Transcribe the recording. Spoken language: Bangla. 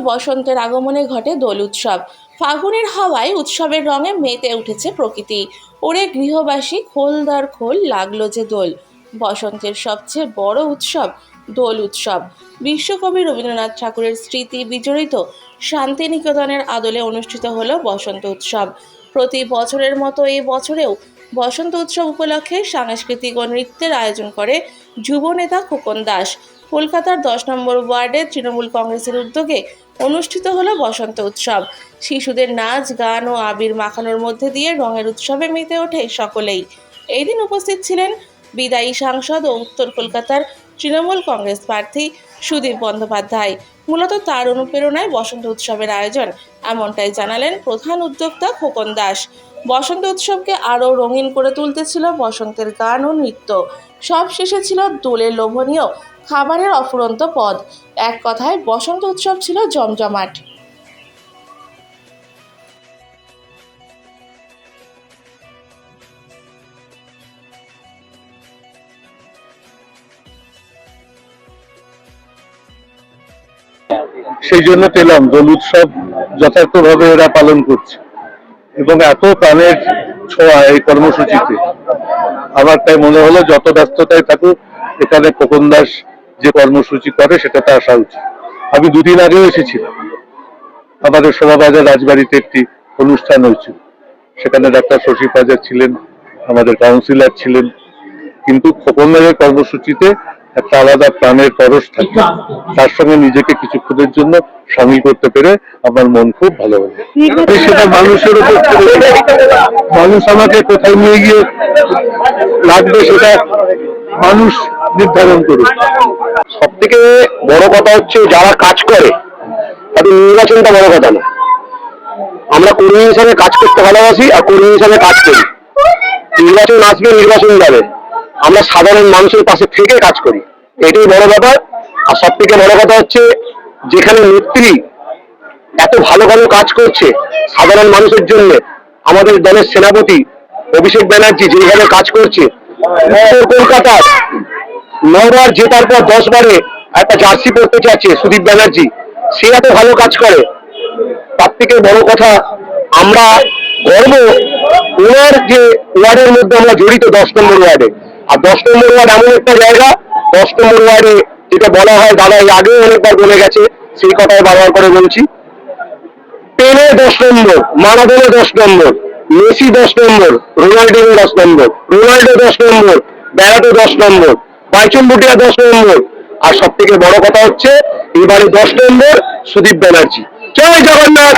বসন্তের আগমনে ঘটে দোল উৎসব। ফাগুনের হাওয়ায় উৎসবের রঙে মেতে উঠেছে প্রকৃতি। ওরে গৃহবাসী খোলদার খোল লাগল যে দোল। বসন্তের সবচেয়ে বড় উৎসব দোল উৎসব। বিশ্বকবি রবীন্দ্রনাথ ঠাকুরের স্মৃতি বিজড়িত শান্তিনিকেতনের আদলে অনুষ্ঠিত হল বসন্ত উৎসব। প্রতি বছরের মতো এই বছরেও বসন্ত উৎসব উপলক্ষে সাংস্কৃতিক ও নৃত্যের আয়োজন করে যুব নেতা খোকন দাস। কলকাতার দশ নম্বর ওয়ার্ডে তৃণমূল কংগ্রেসের উদ্যোগে অনুষ্ঠিত হলো বসন্ত উৎসব। শিশুদের নাচ, গান ও আবির মাখানোর মধ্যে দিয়ে রঙের উৎসবে মেতে ওঠে সকলেই। এই দিন উপস্থিত ছিলেন বিদায়ী সাংসদ ও উত্তর কলকাতার তৃণমূল কংগ্রেস প্রার্থী সুদীপ বন্দ্যোপাধ্যায়। মূলত তার অনুপ্রেরণায় বসন্ত উৎসবের আয়োজন, এমনটাই জানালেন প্রধান উদ্যোক্তা খোকন দাস। বসন্ত উৎসবকে আরও রঙিন করে তুলতে ছিল বসন্তের গান ও নৃত্য। সব শেষে ছিল দোলের লোভনীয় খাবারের অফুরন্ত পদ। এক কথায় বসন্ত উৎসব ছিল জমজমাট। সেই জন্য পেলাম দোল উৎসব যথার্থভাবে এরা পালন করছে এবং এত প্রাণের ছোঁয়া এই কর্মসূচিতে। আমার তাই মনে হলো যত ব্যস্ততায় থাকুক, এখানে খোকন দাস যে কর্মসূচি করে সেটাতে আসা উচিত। আমি দুদিন আগেও এসেছিলাম। আমাদের শোভাবাজার রাজবাড়িতে একটি অনুষ্ঠান হয়েছিল। সেখানে ডাক্তার শশী পাজার ছিলেন আমাদের কাউন্সিলর ছিলেন। কিন্তু খোকন দাসের কর্মসূচিতে একটা আলাদা প্রাণের পরশ থাকে। তার সঙ্গে নিজেকে কিছুক্ষণের জন্য সামিল করতে পেরে আমার মন খুব ভালো আমি সেটা মানুষের উপর মানুষ আমাকে কোথায় নিয়ে গিয়ে লাগবে সেটা মানুষ নির্ধারণ করুক। সব থেকে বড় কথা হচ্ছে যারা কাজ করে, তাদের নির্বাচনটা বড় কথা না। আমরা কর্মী হিসাবে কাজ করতে ভালোবাসি আর কর্মী হিসাবে কাজ করি। নির্বাচন আসবে, নির্বাচন যাবে। আমরা সাধারণ মানুষের পাশে থেকে কাজ করি। এটাই বড় ব্যাপার। আর সব থেকে বড় কথা হচ্ছে, যেখানে নেত্রী এত ভালো ভালো কাজ করছে সাধারণ মানুষের জন্য, আমাদের দলের সেনাপতি অভিষেক ব্যানার্জি যেভাবে কাজ করছে উত্তর কলকাতার নবার জেতার পর দশ বারে একটা জার্সি পড়তে চাচ্ছে সুদীপ ব্যানার্জি। সে এত ভালো কাজ করে। তার থেকে বড় কথা, আমরা গর্ব ওনার যে ওয়ার্ডের মধ্যে আমরা জড়িত দশ নম্বর ওয়ার্ডে। আর দশ নম্বর ওয়ার্ড এমন একটা জায়গা, দশ নম্বর ওয়ার্ডে যেটা বলা হয়, দাদা এই আগেও অনেকবার বলে গেছে, সেই কথাই বারবার করে বলছি। পেনে দশ নম্বর মারাদোনা দশ নম্বর। মেসি দশ নম্বর রোনাল্ডো দশ নম্বর রোনাল্ডো দশ নম্বর ব্যারাটো দশ নম্বর বাইচুম বুটিয়া দশ নম্বর। আর সব থেকে বড় কথা হচ্ছে এবারে দশ নম্বর সুদীপ ব্যানার্জি। জয় জগন্নাথ!